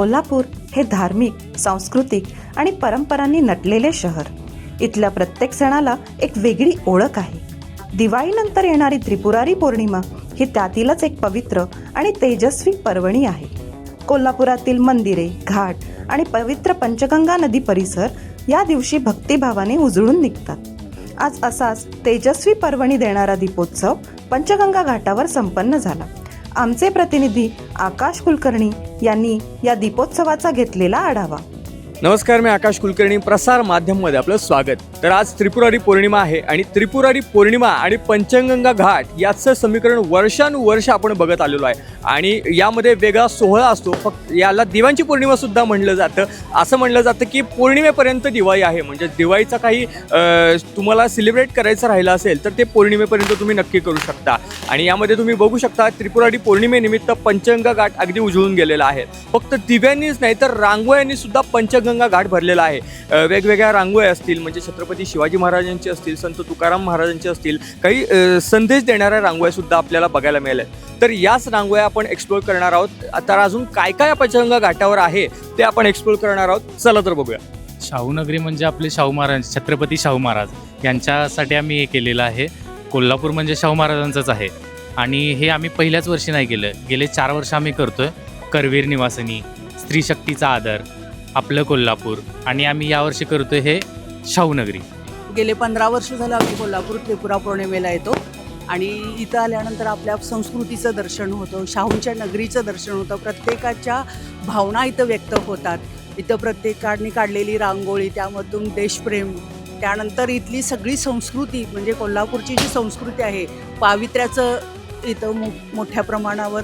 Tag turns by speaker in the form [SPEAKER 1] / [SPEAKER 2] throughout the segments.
[SPEAKER 1] कोल्हापूर हे धार्मिक सांस्कृतिक आणि परंपरांनी नटलेले शहर. इथल्या प्रत्येक सणाला एक वेगळी ओळख आहे. दिवाळीनंतर येणारी त्रिपुरारी पौर्णिमा ही त्यातीलच एक पवित्र आणि तेजस्वी पर्वणी आहे. कोल्हापुरातील मंदिरे घाट आणि पवित्र पंचगंगा नदी परिसर या दिवशी भक्तिभावाने उजळून निघतात. आज असाच तेजस्वी पर्वणी देणारा दीपोत्सव पंचगंगा घाटावर संपन्न झाला. आमचे प्रतिनिधी आकाश कुलकर्णी यांनी या दीपोत्सवाचा घेतलेला आढावा.
[SPEAKER 2] नमस्कार मी आकाश कुलकर्णी. प्रसार माध्यममध्ये आपलं स्वागत. तर आज त्रिपुरारी पौर्णिमा आहे आणि त्रिपुरारी पौर्णिमा आणि पंचगंगा घाट याचं समीकरण वर्षानुवर्ष आपण बघत आलेलो आहे. आणि यामध्ये वेगळा सोहळा असतो. फक्त याला दिवांची पौर्णिमा सुद्धा म्हणलं जातं. असं म्हणलं जातं की पौर्णिमेपर्यंत दिवाळी आहे. म्हणजे दिवाळीचा काही तुम्हाला सेलिब्रेट करायचं राहिलं असेल तर ते पौर्णिमेपर्यंत तुम्ही नक्की करू शकता. आणि यामध्ये तुम्ही बघू शकता त्रिपुरारी पौर्णिमेनिमित्त पंचगंगा घाट अगदी उजळून गेलेला आहे. फक्त दिव्यांनीच नाही तर रांगोळ्यांनी सुद्धा पंचगंगा घाट भरलेला आहे. वेगवेगळ्या रांगोळ्या असतील म्हणजे छत्रपती शिवाजी महाराजांची असतील संत तुकाराम महाराजांचे असतील काही संदेश देणाऱ्या रांगोळ्या सुद्धा आपल्याला बघायला मिळाल्या. तर याच रांगोळ्या आपण एक्सप्लोर करणार आहोत. तर अजून काय काय पंचगंगा घाटावर आहे ते आपण एक्सप्लोर करणार आहोत. चला तर बघूया.
[SPEAKER 3] शाहूनगरी म्हणजे आपले शाहू महाराज छत्रपती शाहू महाराज. यांच्यासाठी आम्ही हे केलेलं आहे. कोल्हापूर म्हणजे शाहू महाराजांचंच आहे. आणि हे आम्ही पहिल्याच वर्षी नाही केलं. गेले चार वर्ष आम्ही करतोय. करवीर निवासिनी स्त्री शक्तीचा आदर आपलं कोल्हापूर. आणि आम्ही यावर्षी करतो हे शाहूनगरी.
[SPEAKER 4] गेले पंधरा वर्ष झालं आम्ही कोल्हापूर त्रिपुरा पौर्णिमेला येतो. आणि इथं आल्यानंतर आपल्या संस्कृतीचं दर्शन होतं शाहूंच्या नगरीचं दर्शन होतं. प्रत्येकाच्या भावना इथं व्यक्त होतात. इथं प्रत्येकाने काढलेली रांगोळी त्यामधून देशप्रेम त्यानंतर इथली सगळी संस्कृती म्हणजे कोल्हापूरची जी संस्कृती आहे पावित्र्याचं इथं मो मोठ्या प्रमाणावर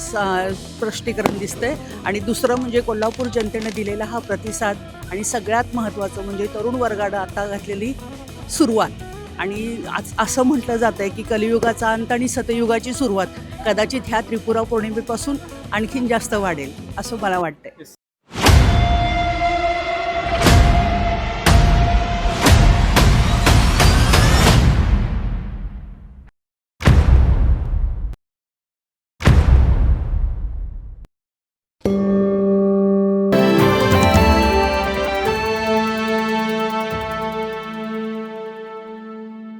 [SPEAKER 4] सा स्पष्टीकरण दिसतंय. आणि दुसरं म्हणजे कोल्हापूर जनतेने दिलेला हा प्रतिसाद आणि सगळ्यात महत्त्वाचं म्हणजे तरुण वर्गानं आता घातलेली सुरुवात. आणि आज असं म्हटलं जातं आहे की कलियुगाचा अंत आणि सतयुगाची सुरुवात कदाचित ह्या त्रिपुरा पौर्णिमेपासून आणखीन जास्त वाढेल असं मला वाटतंय.